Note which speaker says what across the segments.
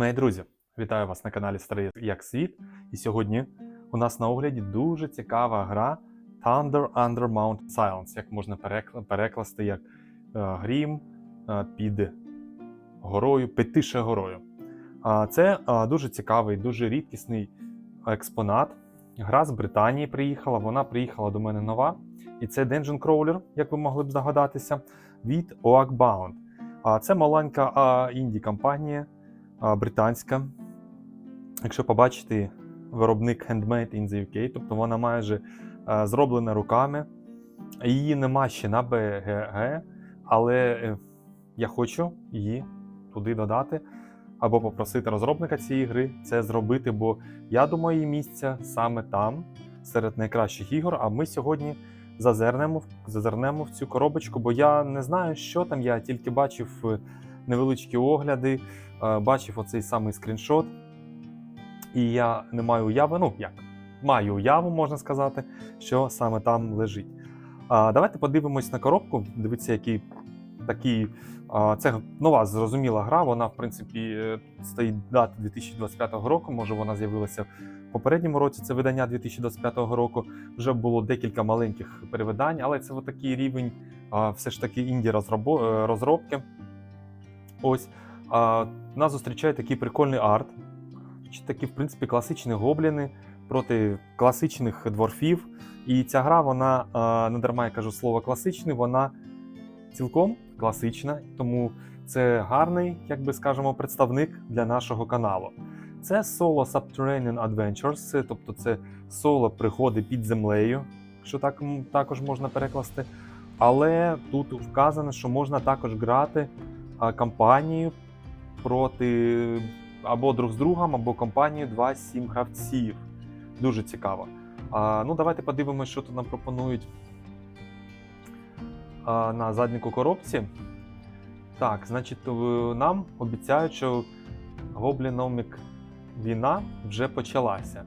Speaker 1: Мої друзі, вітаю вас на каналі Старий як світ. І сьогодні у нас на огляді дуже цікава гра Thunder Under Mount Silence, як можна перекласти як е, грім е, під горою, під тише горою. Це е, дуже цікавий, дуже рідкісний експонат. Гра з Британії приїхала. Вона приїхала до мене нова. І це Dungeon Crawler, як ви могли б здогадатися, від Oakbound. Це маленька інді-компанія британська. Якщо побачите, виробник Handmade in the UK, тобто вона майже зроблена руками. Її нема ще на BGG, але е, я хочу її туди додати або попросити розробника цієї гри це зробити, бо я думаю, її місця саме там, серед найкращих ігор. А ми сьогодні зазирнемо, зазирнемо в цю коробочку, бо я не знаю, що там. Я тільки бачив е, невеличкі огляди, е, бачив оцей самий скріншот. І я не маю уяви, ну як, маю уяву, можна сказати, що саме там лежить. Давайте подивимось на коробку. Дивіться, який такий. Це нова зрозуміла гра. Вона, в принципі, е, стоїть дата 2025 року. Може, вона з'явилася в попередньому році. Це видання 2025 року. Вже було декілька маленьких перевидань, але це такий рівень все ж таки інді е, розробки. Ось а, нас зустрічає такий прикольний арт. Такі, в принципі, класичні гобліни проти класичних дворфів. І ця гра, вона не дарма я кажу слово класичний, вона цілком класична, тому це гарний, як би скажемо, представник для нашого каналу. Це Solo Subterranean Adventures, тобто це соло пригоди під землею, що так також можна перекласти. Але тут вказано, що можна також грати кампанію проти або друг з другом, або компанію 2-7 гравців. Дуже цікаво. А, ну, давайте подивимося, що тут нам пропонують а, на задніку коробці. Так, значить, е, нам обіцяють, що Гобліномік війна вже почалася.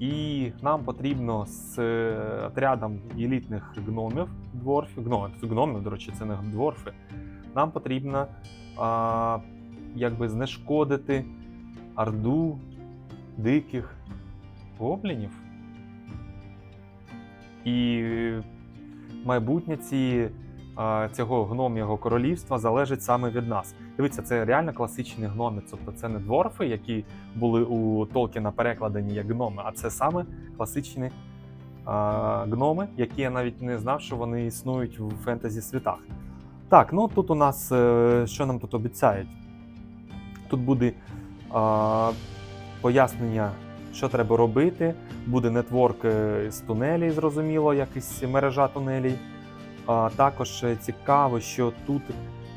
Speaker 1: І нам потрібно з е, отрядом елітних гномів, дворфів, гномів, гномів, до речі, це не дворфи. Нам потрібно а, якби знешкодити орду диких гоблінів. І майбутнє ці, цього гном'ього королівства залежить саме від нас. Дивіться, це реально класичні гноми. Тобто це не дворфи, які були у Толкіна перекладені як гноми, а це саме класичні гноми, які я навіть не знав, що вони існують в фентезі світах. Так, ну тут у нас е, що нам тут обіцяють? Тут буде а, пояснення, що треба робити. Буде нетворк е, з тунелів, зрозуміло, якась мережа тунелей. А, також е, цікаво, що тут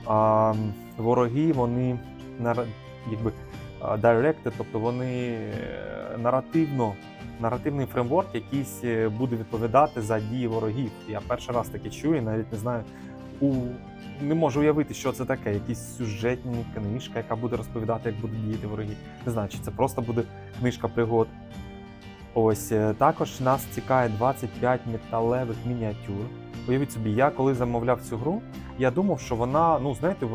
Speaker 1: а, вороги вони якби directed, тобто вони е, наративно, наративний фреймворк якийсь буде відповідати за дії ворогів. Я перший раз таке чую, навіть не знаю. У не можу уявити, що це таке. Якісь сюжетні книжка, яка буде розповідати, як будуть діяти вороги. Не знаю, чи це просто буде книжка пригод. Ось е, також нас цікає 25 металевих мініатюр. Уявіть собі, я коли замовляв цю гру, я думав, що вона, ну знаєте,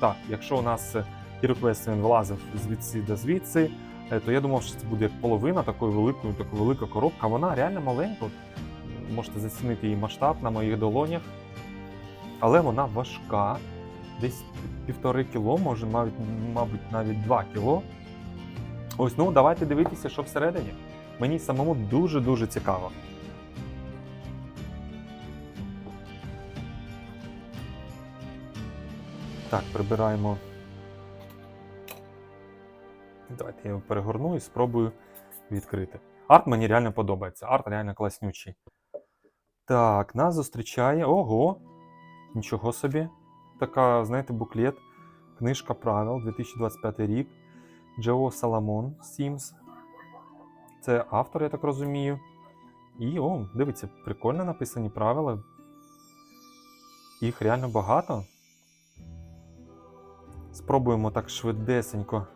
Speaker 1: так, якщо у нас Hero він вилазив звідси до звідси, е, то я думав, що це буде як половина такої великої, така велика коробка. Вона реально маленька. Можете зацінити її масштаб на моїх долонях. Але вона важка, десь півтори кіло, може, навіть, мабуть, навіть два кіло. Ось, ну давайте дивитися, що всередині. Мені самому дуже-дуже цікаво. Так, прибираємо. Давайте я його перегорну і спробую відкрити. Арт мені реально подобається. Арт реально класнючий. Так, нас зустрічає. Ого! Нічого собі. Така, знаєте, буклет. Книжка правил 2025 рік. Джео Саламон Сімс. Це автор, я так розумію. І о, дивіться, прикольно написані правила. Їх реально багато. Спробуємо так швидесенько.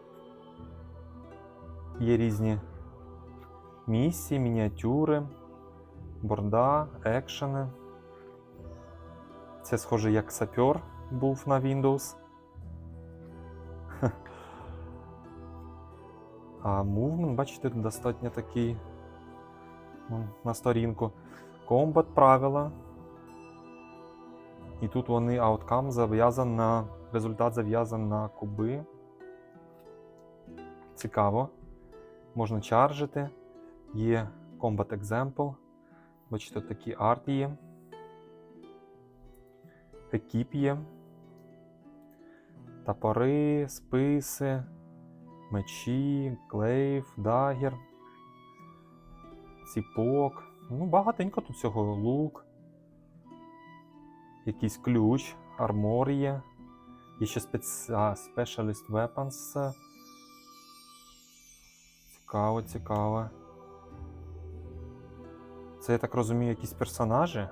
Speaker 1: Є різні місії, мініатюри, борда, екшени. Це схоже як сапер був на Windows. А мувмент, бачите, достатньо такий ну, на сторінку. Комбат правила. І тут вони outcome зав'язан на результат зав'язан на куби. Цікаво. Можна чаржити. Є Combat Example. Бачите, такі арт є. Екіп є. Топори, списи, мечі, клейв, дагер, ціпок. Ну, багатенько тут всього. Лук. Якийсь ключ, армор є. Є ще спец... Weapons. Цікаво, цікаво. Це, я так розумію, якісь персонажі.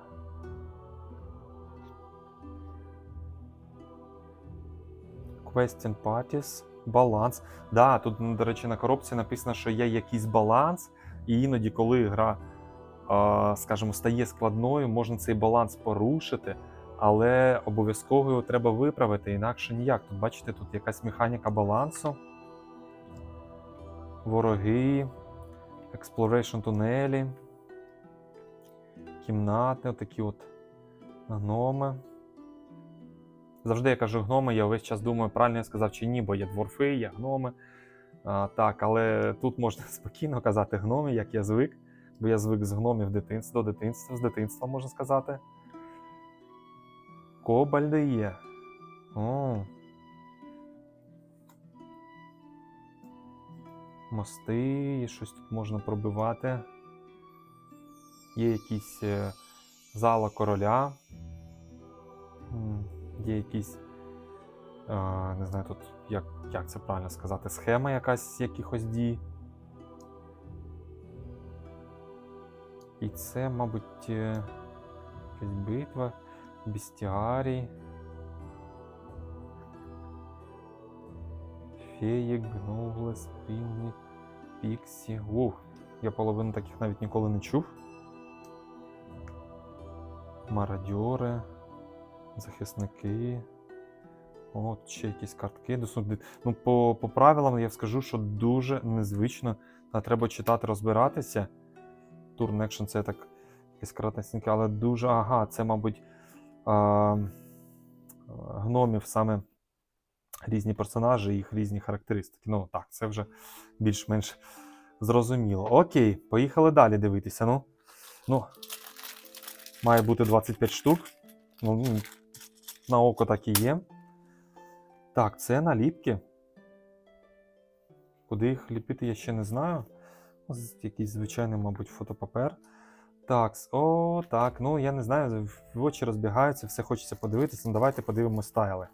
Speaker 1: Question Parties, баланс. Да, тут, ну, до речі, на коробці написано, що є якийсь баланс, і іноді, коли гра, скажімо, стає складною, можна цей баланс порушити, але обов'язково його треба виправити, інакше ніяк. Тут бачите, тут якась механіка балансу. Вороги, Exploration тунелі, кімнати, отакі от гноми. Завжди я кажу гноми, я весь час думаю, правильно я сказав чи ні, бо є дворфи, є гноми. А, так, але тут можна спокійно казати гноми, як я звик, бо я звик з гномів дитинства до дитинства, з дитинства можна сказати. Кобальди є. О. Мости, щось тут можна пробивати. Є якісь е, зала короля. Є якісь, е, не знаю тут, як, як це правильно сказати, схема якась якихось дій. І це, мабуть, е, якась битва, бестіарій. Феї, Гноулес, Пінні, Піксі. Ух, я половину таких навіть ніколи не чув. Мародьори, захисники. От ще якісь картки. Ну, по, по правилам я скажу, що дуже незвично. Треба читати, розбиратися. Turn Action це так якась кратесенька, але дуже. Ага, це, мабуть, а, гномів саме різні персонажі, їх різні характеристики. Ну так, це вже більш-менш зрозуміло. Окей, поїхали далі дивитися. Ну, ну має бути 25 штук. Ну, на око так і є. Так, це наліпки. Куди їх ліпити, я ще не знаю. Якийсь звичайний, мабуть, фотопапер. Так, о, так, ну я не знаю, в очі розбігаються, все хочеться подивитися. Ну, давайте подивимось стайли.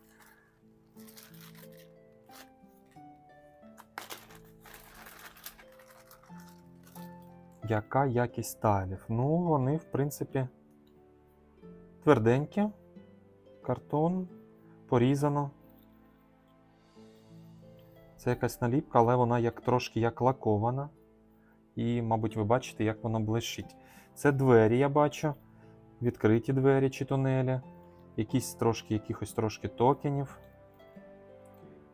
Speaker 1: Яка якість стайлів? Ну, вони, в принципі, тверденькі. Картон, порізано. Це якась наліпка, але вона як трошки як лакована. І, мабуть, ви бачите, як воно блищить. Це двері, я бачу. Відкриті двері чи тунелі. Якісь трошки, якихось трошки токенів.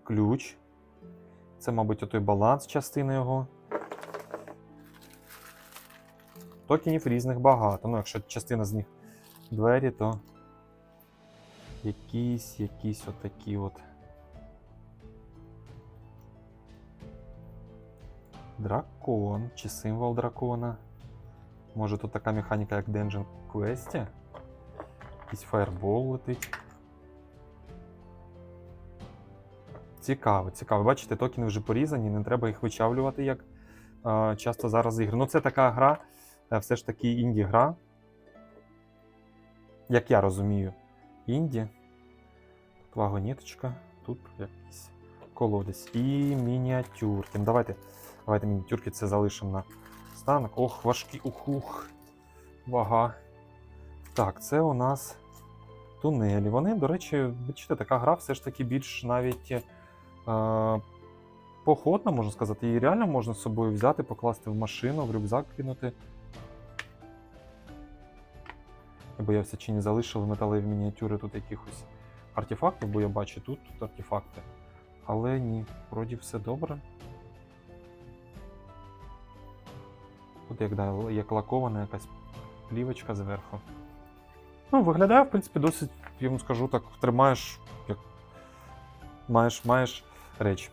Speaker 1: Ключ. Це, мабуть, отой баланс частина його. Токенів різних багато. Ну, якщо частина з них двері, то якісь, якісь отакі от. Дракон чи символ дракона. Може тут така механіка, як Dungeon Quest? Якийсь фаербол летить. Цікаво, цікаво. Бачите, токени вже порізані, не треба їх вичавлювати, як е, часто зараз ігри. Ну, це така гра, е, все ж таки інді-гра. Як я розумію, інді. Тут вагонеточка, тут якийсь колодець. І мініатюрки. Ну, давайте, давайте мініатюрки це залишимо на станок. Ох, важкі, ух, ух. Вага. Так, це у нас тунелі. Вони, до речі, бачите, така гра все ж таки більш навіть е, походна, можна сказати. Її реально можна з собою взяти, покласти в машину, в рюкзак кинути. Я боявся, чи не залишили металеві мініатюри тут якихось артефактів, бо я бачу тут, тут артефакти. Але ні, вроді все добре. як, да, як лакована якась плівочка зверху. Ну, виглядає, в принципі, досить, я вам скажу так, тримаєш, як маєш, маєш речі.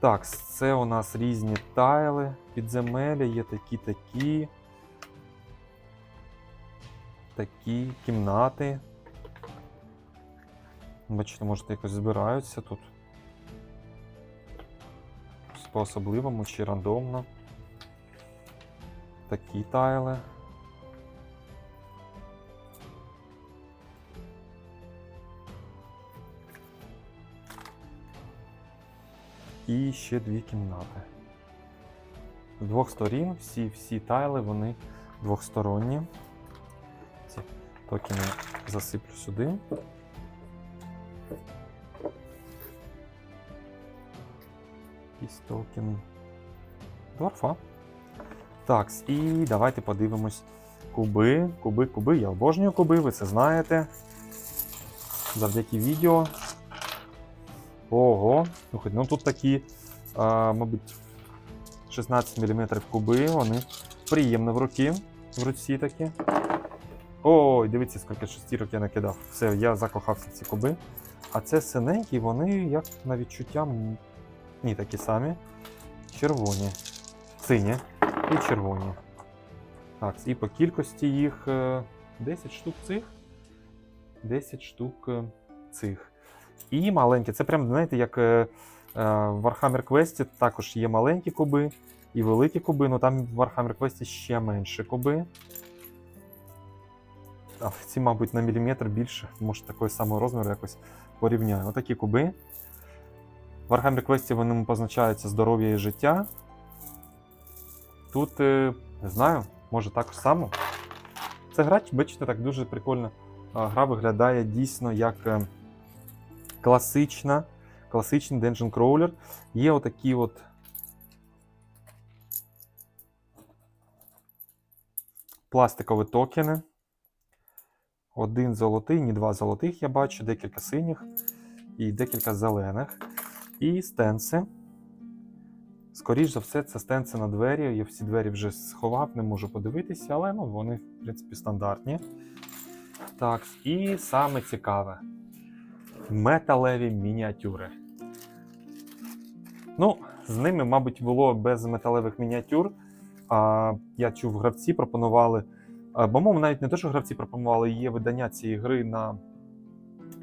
Speaker 1: Так, це у нас різні тайли, підземелля, є такі-такі. Такі кімнати. Бачите, може, якось збираються тут. По-особливому чи рандомно. Такі тайли. І ще дві кімнати. З двох сторін всі, всі тайли, вони двохсторонні. Ці токени засиплю сюди. Якийсь токен дворфа. Так, і давайте подивимось куби. Куби, куби. Я обожнюю куби, ви це знаєте. Завдяки відео. Ого, слухайте, ну тут такі, а, мабуть, 16 мм куби, вони приємно в руки, в руці такі. Ой, дивіться, скільки шестірок я накидав. Все, я закохався в ці куби. А це синенькі, вони, як на відчуття, ні, такі самі. Червоні. Сині і червоні. Так, і по кількості їх е, 10 штук цих. 10 штук е, цих. І маленькі. Це прям, знаєте, як е, е, в Warhammer Quest також є маленькі куби і великі куби, але там в Warhammer Quest ще менше куби. А ці, мабуть, на міліметр більше, може такого самого розміру якось порівняю. Отакі куби. В Warhammer Quest вони позначаються здоров'я і життя. Тут, е, не знаю, може також само. Це гра, бачите, так дуже прикольно. Гра виглядає дійсно як е, класична, класичний Dungeon Crawler. Є отакі от. Пластикові токени. Один золотий, ні два золотих я бачу, декілька синіх і декілька зелених. І стенси. Скоріш за все, це стенси на двері. Я всі двері вже сховав, не можу подивитися, але ну, вони, в принципі, стандартні. Так, і саме цікаве металеві мініатюри. Ну, з ними, мабуть, було без металевих мініатюр. А, я чув, гравці пропонували. По-моєму, навіть не те, що гравці пропонували, є видання цієї гри на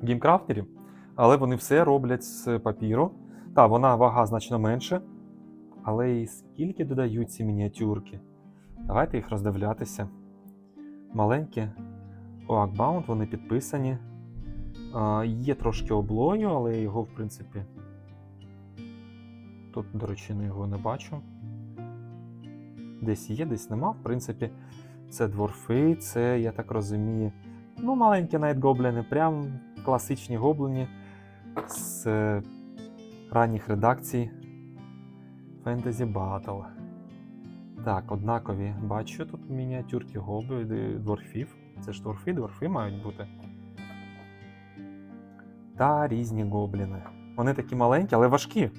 Speaker 1: геймкрафтері, але вони все роблять з папіру. Так, вона вага значно менше. Але і скільки додають ці мініатюрки? Давайте їх роздивлятися. Маленькі Oakbound, вони підписані. А, Є трошки облою, але його, в принципі. Тут, до речі, я його не бачу. Десь є, десь нема. В принципі, це дворфи, це, я так розумію, ну, маленькі найт-гобліни, прям класичні гоблині з е, ранніх редакцій Fantasy Battle. Так, однакові. Бачу тут мініатюрки гоблі, дворфів. Це ж дворфи, дворфи мають бути. Та різні гобліни. Вони такі маленькі, але важкі.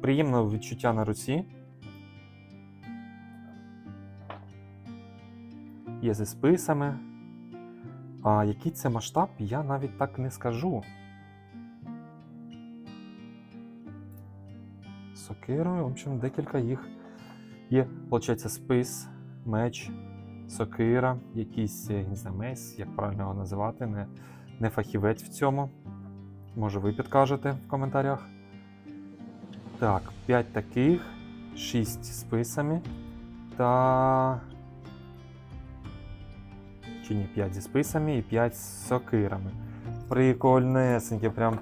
Speaker 1: Приємне відчуття на руці. Є зі списами. А який це масштаб, я навіть так не скажу. Сокирою, в общем, декілька їх є, виходить, спис, меч, сокира, якийсь не знаю, мейс, як правильно його називати, не, не фахівець в цьому. Може, ви підкажете в коментарях. Так, 5 таких, 6 списами та. Чи 5 зі списами і 5 з сокирами. Прикольнесеньке, прям,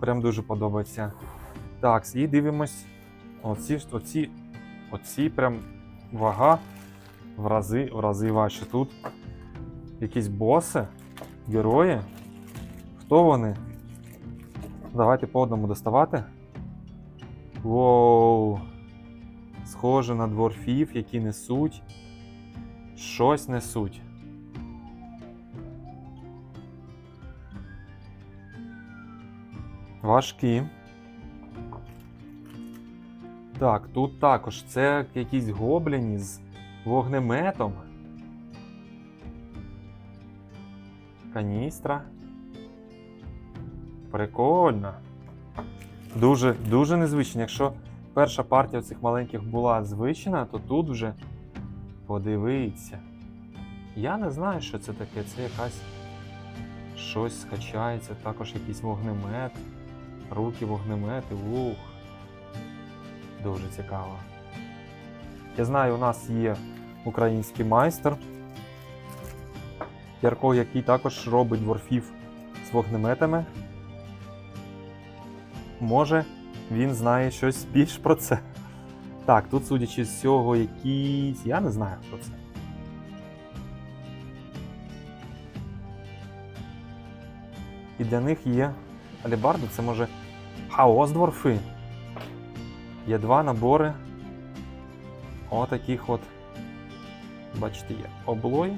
Speaker 1: прям дуже подобається. Так, і дивимось. Оці, оці, оці прям вага в рази, в рази важче. Тут якісь боси, герої. Хто вони? Давайте по одному доставати. Воу. Схоже на дворфів, які несуть. Щось несуть. Важкі. Так, тут також це якісь гобліні з вогнеметом. Каністра. Прикольно. Дуже, дуже незвично. Якщо перша партія цих маленьких була звична, то тут вже подивіться. Я не знаю, що це таке. Це якась щось скачається, також якийсь вогнемет, руки вогнемети. Ух. Дуже цікаво. Я знаю, у нас є український майстер, Ярко, який також робить дворфів з вогнеметами. Може, він знає щось більш про це. Так, тут, судячи з цього, якийсь. Я не знаю, хто це. І для них є алібарда, це може хаос дворфи. Є два набори. Отаких от. Бачите, є облой.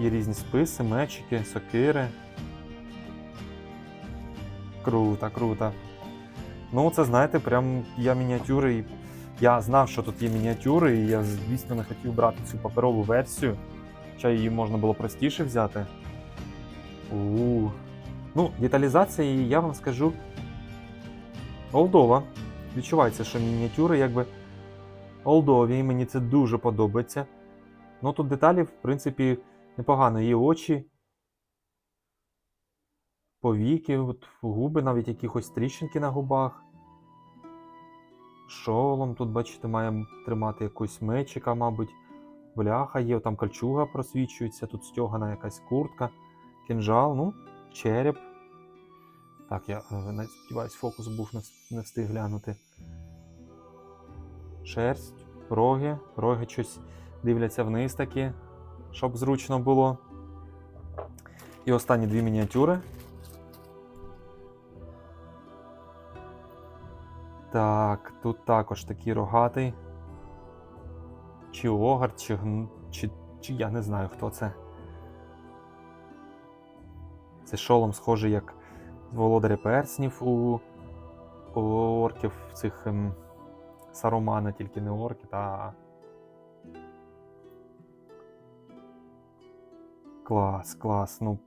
Speaker 1: Є різні списи, мечики, сокири. Круто, круто. Ну, це знаєте, прям я мініатюри. і Я знав, що тут є мініатюри, і я, звісно, не хотів брати цю паперову версію. Хоча її можна було простіше взяти. У Ну, деталізація її, я вам скажу. Олдова. Відчувається, що мініатюри якби олдові, мені це дуже подобається. Ну тут деталі, в принципі, непогано. Є очі, повіки, от, губи, навіть якихось тріщинки на губах. Шолом тут, бачите, має тримати якусь мечика, мабуть. Бляха є, там кольчуга просвічується, тут стьогана якась куртка, кінжал, ну, череп. Так, я е, навіть сподіваюсь, фокус був не встиг глянути. Шерсть, роги, роги щось дивляться вниз таки, щоб зручно було. І останні дві мініатюри. Так, тут також такий рогатий. Чи огард, чи, чи, чи я не знаю, хто це. Це шолом схожий як володаря перснів у, у орків цих ем, Сарумана, тільки не орки, та. Клас, клас. Ну,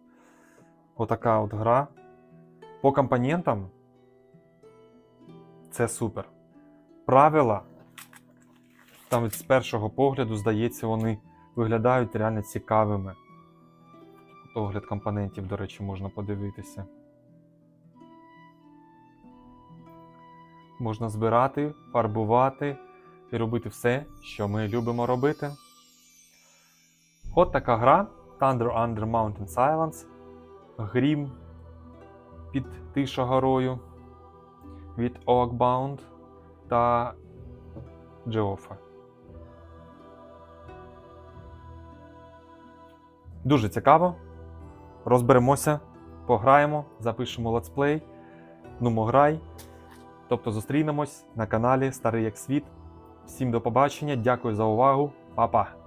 Speaker 1: отака от гра. По компонентам це супер. Правила там з першого погляду, здається, вони виглядають реально цікавими. Огляд компонентів, до речі, можна подивитися. Можна збирати, фарбувати і робити все, що ми любимо робити. От така гра Thunder Under Mountain Silence. Грім під Тиша-горою від Oakbound та Geofa. Дуже цікаво. Розберемося, пограємо, запишемо летсплей. Нумо грай. Тобто зустрінемось на каналі Старий як Світ. Всім до побачення, дякую за увагу, Па-па!